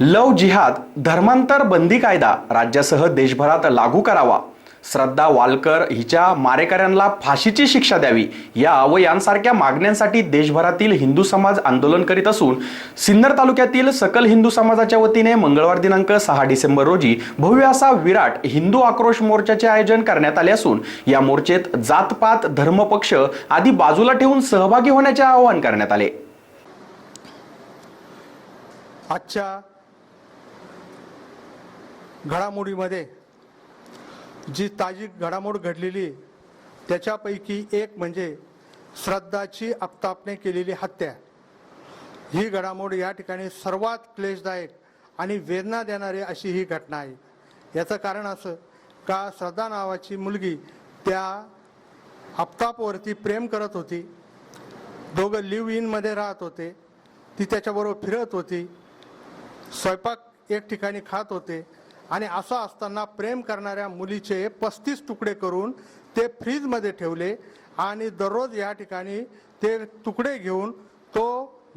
लव जिहाद धर्मांतर बंदी कायदा राज्यासह देशभरात लागू करावा. श्रद्धा वालकर हिच्या मारेकऱ्यांना फाशीची शिक्षा द्यावी. या व यांसारख्या मागण्यांसाठी देशभरातील हिंदू समाज आंदोलन करीत असून सिन्नर तालुक्यातील सकल हिंदू समाजाच्या वतीने मंगळवार दिनांक सहा डिसेंबर रोजी भव्य असा विराट हिंदू आक्रोश मोर्चाचे आयोजन करण्यात आले असून या मोर्चेत जातपात धर्मपक्ष आदी बाजूला ठेवून सहभागी होण्याचे आवाहन करण्यात आले. आजच्या घडामोडीमध्ये जी ताजी घडामोड घडलेली त्याच्यापैकी एक म्हणजे श्रद्धाची आपतापने केलेली हत्या. ही घडामोड या ठिकाणी सर्वात क्लेशदायक आणि वेदना देणारी अशी ही घटना आहे. याचं कारण असं का श्रद्धा नावाची मुलगी त्या आपतापवरती प्रेम करत होती. दोघं लिव्ह इनमध्ये राहत होते. ती त्याच्याबरोबर फिरत होती. स्वयंपाक एक ठिकाणी खात होते. आणि असं असताना प्रेम करणाऱ्या मुलीचे पस्तीस तुकडे करून ते फ्रीजमध्ये ठेवले आणि दररोज या ठिकाणी ते तुकडे घेऊन तो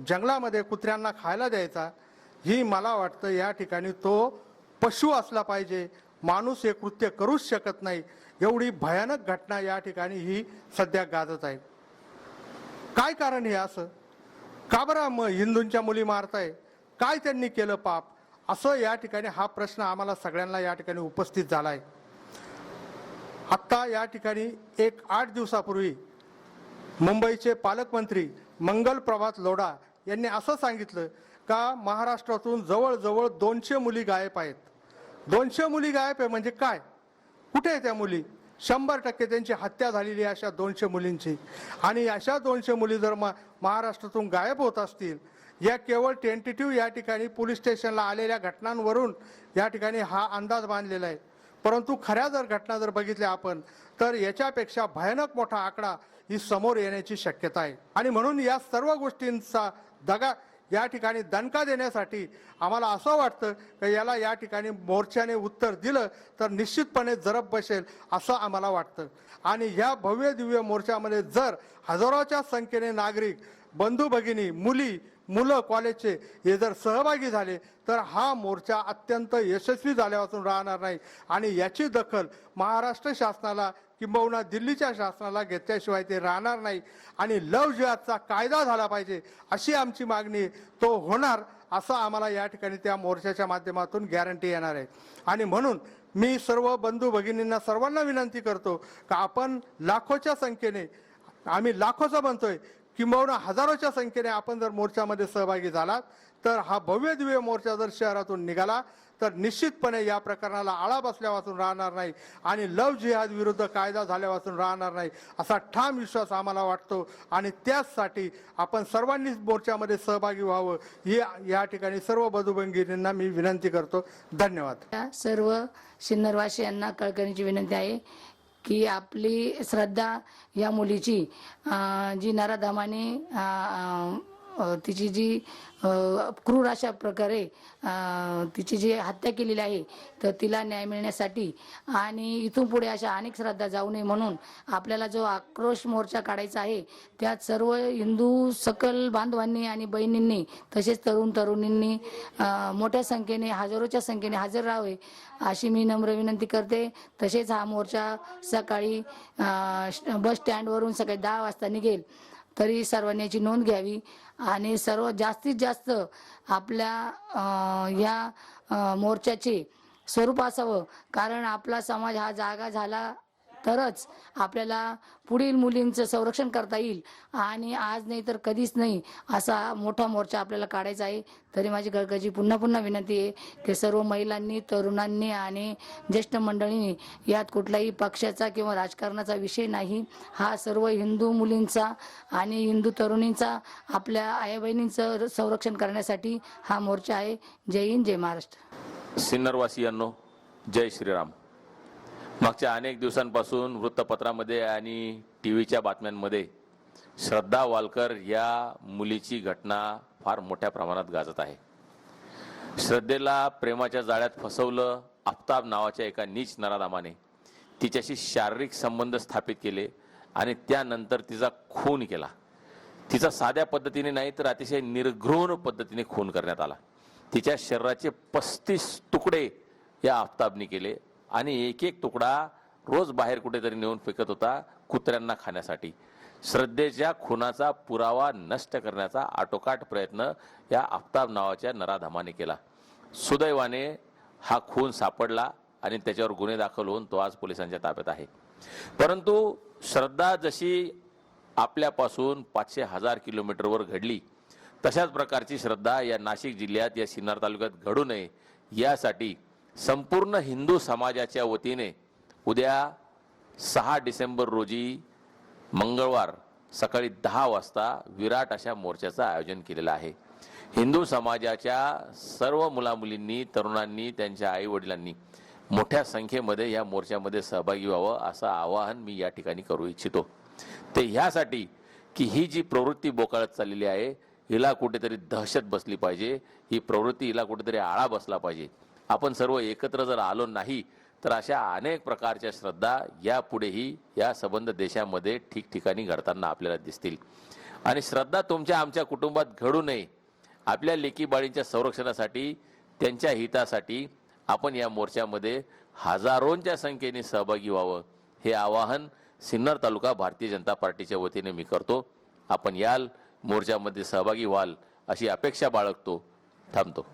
जंगलामध्ये कुत्र्यांना खायला द्यायचा. ही मला वाटतं या ठिकाणी तो पशु असला पाहिजे. माणूस हे कृत्य करूच शकत नाही. एवढी भयानक घटना या ठिकाणी ही सध्या गाजत आहे. काय कारण हे असं? का बरं मग हिंदूंच्या मुली मारताय? काय त्यांनी केलं पाप? असं या ठिकाणी हा प्रश्न आम्हाला सगळ्यांना या ठिकाणी उपस्थित झाला आहे आत्ता या ठिकाणी एक आठ दिवसापूर्वी मुंबईचे पालकमंत्री मंगल प्रभात लोढा यांनी असं सांगितलं का महाराष्ट्रातून जवळजवळ दोनशे मुली गायब आहेत. दोनशे मुली गायब आहे म्हणजे काय? कुठे आहे त्या मुली? शंभर टक्के त्यांची हत्या झालेली आहे अशा दोनशे मुलींची. आणि अशा दोनशे मुली जर मा महाराष्ट्रातून गायब होत असतील या केवळ टेंटेटिव्ह या ठिकाणी पोलीस स्टेशनला आलेल्या घटनांवरून या ठिकाणी हा अंदाज बांधलेला आहे. परंतु खऱ्या जर घटना जर बघितल्या आपण तर याच्यापेक्षा भयानक मोठा आकडा ही समोर येण्याची शक्यता आहे. आणि म्हणून या सर्व गोष्टींचा दगा या ठिकाणी दणका देण्यासाठी आम्हाला असं वाटतं की याला या ठिकाणी मोर्चाने उत्तर दिलं तर निश्चितपणे जरब बसेल असं आम्हाला वाटतं. आणि ह्या भव्य दिव्य मोर्चामध्ये जर हजारोच्या संख्येने नागरिक बंधू भगिनी मुली मुलं कॉलेजचे हे जर सहभागी झाले तर हा मोर्चा अत्यंत यशस्वी झाल्यापासून राहणार नाही. आणि याची दखल महाराष्ट्र शासनाला किंबहुना दिल्लीच्या शासनाला घेतल्याशिवाय ते राहणार नाही. आणि लव जिहादचा कायदा झाला पाहिजे अशी आमची मागणी तो होणार असं आम्हाला या ठिकाणी त्या मोर्चाच्या माध्यमातून गॅरंटी येणार आहे. आणि म्हणून मी सर्व बंधू भगिनींना सर्वांना विनंती करतो का आपण लाखोच्या संख्येने आम्ही लाखोचा बनतोय किंबहुना हजारोच्या संख्येने आपण जर मोर्चामध्ये सहभागी झालात तर हा भव्य दिव्य मोर्चा जर शहरातून निघाला तर निश्चितपणे या प्रकरणाला आळा बसल्यापासून राहणार नाही आणि लव जिहाद विरुद्ध कायदा झाल्यापासून राहणार नाही असा ठाम विश्वास आम्हाला वाटतो. आणि त्याचसाठी आपण सर्वांनीच मोर्चामध्ये सहभागी व्हावं ही या ठिकाणी सर्व बधुबंगिरींना मी विनंती करतो. धन्यवाद. या सर्व सिन्नरवासियांना कळकळीची विनंती आहे. की आपली श्रद्धा या मुलीची जी नराधामाने तिची जी क्रूर अशा प्रकारे तिची जी हत्या केलेली आहे तर तिला न्याय मिळण्यासाठी आणि इथून पुढे अशा अनेक श्रद्धा जाऊ नये म्हणून आपल्याला जो आक्रोश मोर्चा काढायचा आहे त्यात सर्व हिंदू सकल बांधवांनी आणि बहिणींनी तसेच तरुण तरुणींनी मोठ्या संख्येने हजारोच्या संख्येने हजर राहावे अशी मी नम्र विनंती करते. तसेच हा मोर्चा सकाळी श- बस स्टँडवरून सकाळी दहा वाजता निघेल. तरी सर्वांनी याची नोंद घ्यावी. आणि सर्व जास्तीत जास्त आपल्या या मोर्चाचे स्वरूप असावं. कारण आपला समाज हा जागा झाला तरच आपल्याला पुढील मुलींचं संरक्षण करता येईल. आणि आज नाही तर कधीच नाही असा मोठा मोर्चा आपल्याला काढायचा आहे. तरी माझी गळगजी पुन्हा पुन्हा विनंती आहे की सर्व महिलांनी तरुणांनी आणि ज्येष्ठ मंडळींनी यात कुठलाही पक्षाचा किंवा राजकारणाचा विषय नाही. हा सर्व हिंदू मुलींचा आणि हिंदू तरुणींचा आपल्या आई बहिणींचं संरक्षण करण्यासाठी हा मोर्चा आहे. जय हिंद जय महाराष्ट्र. सिन्नरवासियांनो जय श्रीराम. मागच्या अनेक दिवसांपासून वृत्तपत्रामध्ये आणि टी व्हीच्या बातम्यांमध्ये श्रद्धा वालकर या मुलीची घटना फार मोठ्या प्रमाणात गाजत आहे. श्रद्धेला प्रेमाच्या जाळ्यात फसवलं आफताब नावाच्या एका नीच नराधामाने. तिच्याशी शारीरिक संबंध स्थापित केले आणि त्यानंतर तिचा खून केला. तिचा साध्या पद्धतीने नाही तर अतिशय निर्घृण पद्धतीने खून करण्यात आला. तिच्या शरीराचे पस्तीस तुकडे या आफताबने केले. आणि एक एक तुकडा रोज बाहेर कुठेतरी नेऊन फेकत होता कुत्र्यांना खाण्यासाठी. श्रद्धेच्या खुनाचा पुरावा नष्ट करण्याचा आटोकाट प्रयत्न या आफताब नावाच्या नराधमाने केला. सुदैवाने हा खून सापडला आणि त्याच्यावर गुन्हे दाखल होऊन तो आज पोलिसांच्या ताब्यात आहे. परंतु श्रद्धा जशी आपल्यापासून पाचशे हजार किलोमीटरवर घडली तशाच प्रकारची श्रद्धा या नाशिक जिल्ह्यात या सिन्नर तालुक्यात घडू नये यासाठी संपूर्ण हिंदू समाजाच्या वतीने उद्या सहा डिसेंबर रोजी मंगळवार सकाळी दहा वाजता विराट अशा मोर्चाचं आयोजन केलेलं आहे. हिंदू समाजाच्या सर्व मुलामुलींनी तरुणांनी त्यांच्या आईवडिलांनी मोठ्या संख्येमध्ये या मोर्चामध्ये सहभागी व्हावं असं आवाहन मी या ठिकाणी करू इच्छितो. ते ह्यासाठी की ही जी प्रवृत्ती बोकाळत चाललेली आहे हिला कुठेतरी दहशत बसली पाहिजे ही प्रवृत्ती हिला कुठेतरी आळा बसला पाहिजे. आपण सर्व एकत्र जर आलो नाही तर अशा अनेक प्रकारच्या श्रद्धा यापुढेही या संबंध देशामध्ये ठिकठिकाणी घडताना आपल्याला दिसतील. आणि श्रद्धा तुमच्या आमच्या कुटुंबात घडू नये. आपल्या लेकीबाळींच्या संरक्षणासाठी त्यांच्या हितासाठी आपण या मोर्चामध्ये हजारोंच्या संख्येने सहभागी व्हावं. हे आवाहन सिन्नर तालुका भारतीय जनता पार्टीच्या वतीने मी करतो. आपण याल मोर्चामध्ये सहभागी व्हाल अशी अपेक्षा बाळगतो थांबतो.